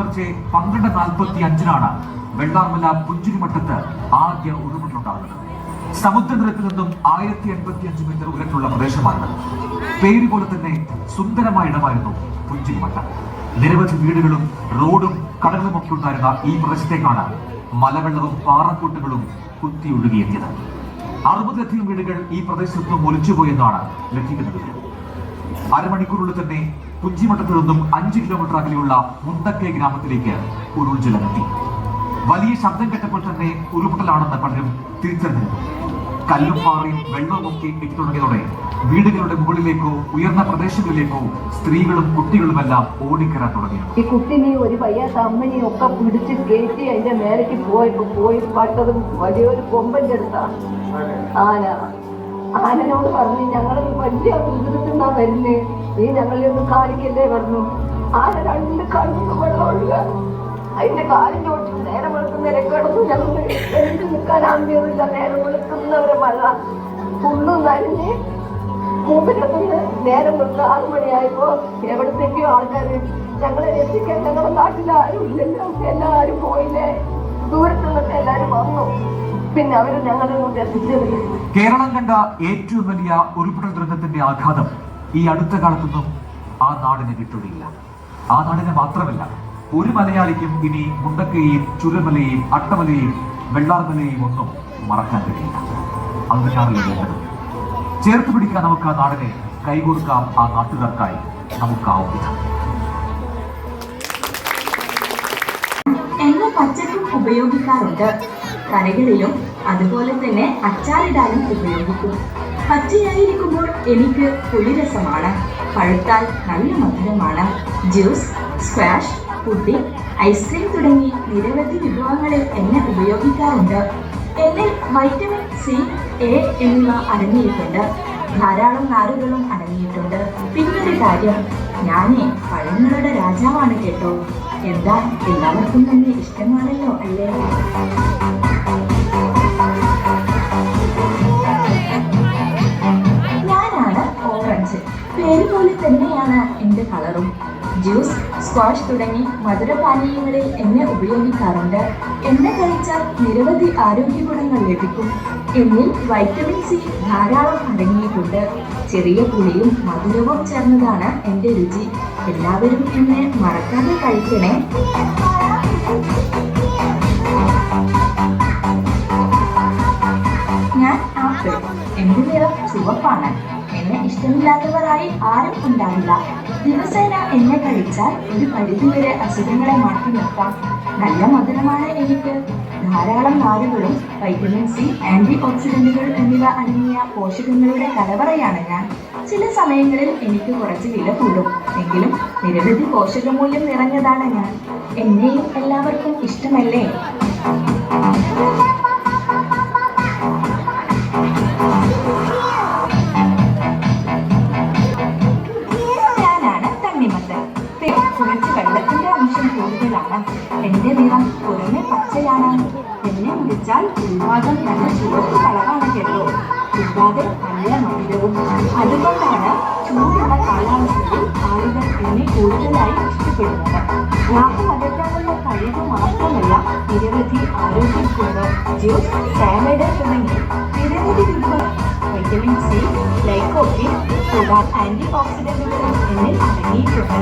പുലർച്ചെ പന്ത്രണ്ട് നാൽപ്പത്തി അഞ്ചിനാണ് വെള്ളാർമല പുഞ്ചിരിമട്ടത്ത് ആദ്യ ഉരുൾപൊട്ടലുണ്ടാകുന്നത്. സമുദ്രനിരപ്പിൽ നിന്നും ആയിരത്തി എൺപത്തി അഞ്ച് മീറ്റർ ഉയരത്തിലുള്ള പ്രദേശമാണ്. പേര് പോലെ തന്നെ സുന്ദരമായ ഇടമായിരുന്നു പുഞ്ചിരിമട്ടം. നിരവധി വീടുകളും റോഡും കടകളും ഒക്കെ ഉണ്ടായിരുന്ന ഈ പ്രദേശത്തേക്കാണ് മലവെള്ളവും പാറക്കൂട്ടുകളും കുത്തിയൊഴുകിയെത്തിയത്. അറുപതിലധികം വീടുകൾ ഈ പ്രദേശത്ത് ഒലിച്ചുപോയെന്നാണ് ലഭിക്കുന്ന വിവരം. അരമണിക്കൂറിനുള്ളിൽ തന്നെ പുഞ്ചിമട്ടത്തിൽ നിന്നും അഞ്ച് കിലോമീറ്റർ അകലെയുള്ള മുണ്ടക്കെ ഗ്രാമത്തിലേക്ക് ഉരുൾജലമെത്തി വലിയ ശബ്ദം കേട്ടപ്പോൾ തന്നെ ഉരുൾപൊട്ടലാണെന്ന് പലരും തിരിച്ചറിഞ്ഞിരുന്നു കല്ലും പാറയും വെള്ളവും ഒക്കെ എത്തി തുടങ്ങിയതോടെ വീടുകളുടെ മുകളിലേക്കോ ഉയർന്ന പ്രദേശങ്ങളിലേക്കോ സ്ത്രീകളും കുട്ടികളും എല്ലാം ഓടിക്കയറാൻ തുടങ്ങി. ഈ കുട്ടിനെ ഒരു വയ്യാത്ത അമ്മനെയും ഒക്കെ പിടിച്ച് കയറ്റി അതിന്റെ മേലേക്ക് പോയപ്പോ പോയി പട്ടതും വലിയൊരു കൊമ്പന്റെ അടുത്താണ്. ആന. ആനനോട് പറഞ്ഞു ഞങ്ങൾ വലിയ ദുരിതത്തിന്നാ വരുന്നേ. നീ ഞങ്ങളെ ഒന്ന് കാണിക്കല്ലേ? പറഞ്ഞു. ആന രണ്ട് കണ്ണു വെള്ളമുള്ള അതിന്റെ കാലിന്റെ ഒട്ടി നേരം വെളുക്കുന്നവരെ കിടന്നു ഞങ്ങൾ എഴുതി നിൽക്കാൻ ആദ്യമില്ല നേരം വെളുക്കുന്നവരെ മഴ ഫുള്ളും നനഞ്ഞ് മൂപ്പിനടുത്തുനിന്ന് നേരം വെളുത്ത ആറു മണിയായപ്പോ എവിടത്തേക്കോ ആൾക്കാര് ഞങ്ങളെ രക്ഷിക്കാൻ ഞങ്ങളുടെ നാട്ടിൽ ആരും ഇല്ലല്ലോ. എല്ലാവരും പോയില്ലേ? ദൂരത്തുനിന്നൊക്കെ എല്ലാവരും വന്നു. പിന്നെ അവർ ഞങ്ങളെ കൊണ്ട് എത്തിച്ചത് കേരളം കണ്ട ഏറ്റവും വലിയ ഉരുൾപൊട്ടൽ ദുരന്തത്തിന്റെ ആഘാതം ഈ അടുത്ത കാലത്തൊന്നും ആ നാടിന് കിട്ടുകയില്ല ആ നാടിന് മാത്രമല്ല ഒരു മലയാളിക്കും ഇനി മുണ്ടക്കയെയും ചുരമലയെയും അട്ടമലയെയും വെള്ളാർമലയെയും ഒന്നും മറക്കാൻ കഴിയില്ല. വേണ്ടത് ചേർത്ത് പിടിക്കാൻ നമുക്ക് ആ നാടിനെ കൈകോർക്കാം ആ നാട്ടുകാർക്കായി നമുക്കാവും വിധം പച്ചക്കും ഉപയോഗിക്കാറുണ്ട്. കറികളിലും അതുപോലെ തന്നെ അച്ചാറിടാനും ഉപയോഗിക്കും. പച്ചയായിരിക്കുമ്പോൾ എനിക്ക് പുളിരസമാണ്. പഴുത്താൽ നല്ല മധുരമാണ്. ജ്യൂസ് സ്ക്വാഷ് പുഡിംഗ് ഐസ്ക്രീം തുടങ്ങി നിരവധി വിഭവങ്ങളിൽ എന്നെ ഉപയോഗിക്കാറുണ്ട്. എന്നിൽ വൈറ്റമിൻ സി എ എന്നിവ അടങ്ങിയിട്ടുണ്ട്. ധാരാളം നാരുകളും അടങ്ങിയിട്ടുണ്ട്. പിന്നൊരു കാര്യം ഞാനേ പഴങ്ങളുടെ രാജാവാണ് കേട്ടോ. എന്താ എല്ലാവർക്കും തന്നെ ഇഷ്ടമാണല്ലോ അല്ലേ? ഞാനാണ് ഓറഞ്ച്. പേര് തന്നെയാണ് എന്റെ കളറും. ജ്യൂസ് സ്ക്വാഷ് തുടങ്ങി മധുരപാനീയങ്ങളിൽ എന്നെ ഉപയോഗിക്കാറുണ്ട്. എണ്ണ കഴിച്ചാൽ നിരവധി ആരോഗ്യ ഗുണങ്ങൾ ലഭിക്കും. എന്നിൽ വൈറ്റമിൻ സി ധാരാളം അടങ്ങിയിട്ടുണ്ട്. ചെറിയ പുളിയും മധുരവും ചേർന്നതാണ് എന്റെ രുചി. എല്ലാവരും എന്നെ മറക്കാതെ കഴിക്കണേ. എന്റെ നിറം ചുവപ്പാണ്. എന്നെ ഇഷ്ടമില്ലാത്തവരായി ആരും ഉണ്ടാവില്ല. ദിവസേന എന്നെ കഴിച്ചാൽ ഒരു പരിധിവരെ അസുഖങ്ങളെ മാറ്റി നിർത്താം. നല്ല മധുരമാണ് എനിക്ക്. ധാരാളം നാരുകളും വൈറ്റമിൻ സി ആന്റി ഓക്സിഡന്റുകൾ എന്നിവ അടങ്ങിയ പോഷകങ്ങളുടെ കലവറയാണ് ഞാൻ. ചില സമയങ്ങളിൽ എനിക്ക് കുറച്ച് വില കൂടും. എങ്കിലും നിരവധി പോഷകമൂല്യം നിറഞ്ഞതാണ് ഞാൻ. എന്നെയും എല്ലാവർക്കും ഇഷ്ടമല്ലേ? കൂടുതലാണ് എന്റെ നിറം പുറമെ പച്ചയാണ്. എന്നെ വിളിച്ചാൽ ഉൾഭാഗം നല്ല ചുവപ്പ് കളറാണ് കേട്ടോ. കൂടാതെ നല്ല മധുരവും. അതുകൊണ്ടാണ് ചൂടുള്ള കാലാവസ്ഥയിൽ ആളുകൾ എന്നെ കൂടുതലായി ഇഷ്ടപ്പെടുന്നത്. ലാഭം അകറ്റാനുള്ള കഴിവ് മാത്രമല്ല നിരവധി ആരോഗ്യ ഗുണങ്ങൾ ജ്യൂസ് സാലഡ് തുടങ്ങി നിരവധി വിഭവ വൈറ്റമിൻ സി ലൈക്കോപ്പിൻ കൂടാതെ ആന്റി ഓക്സിഡന്റുകളും എന്നിൽ അടങ്ങിയിട്ടുണ്ട്.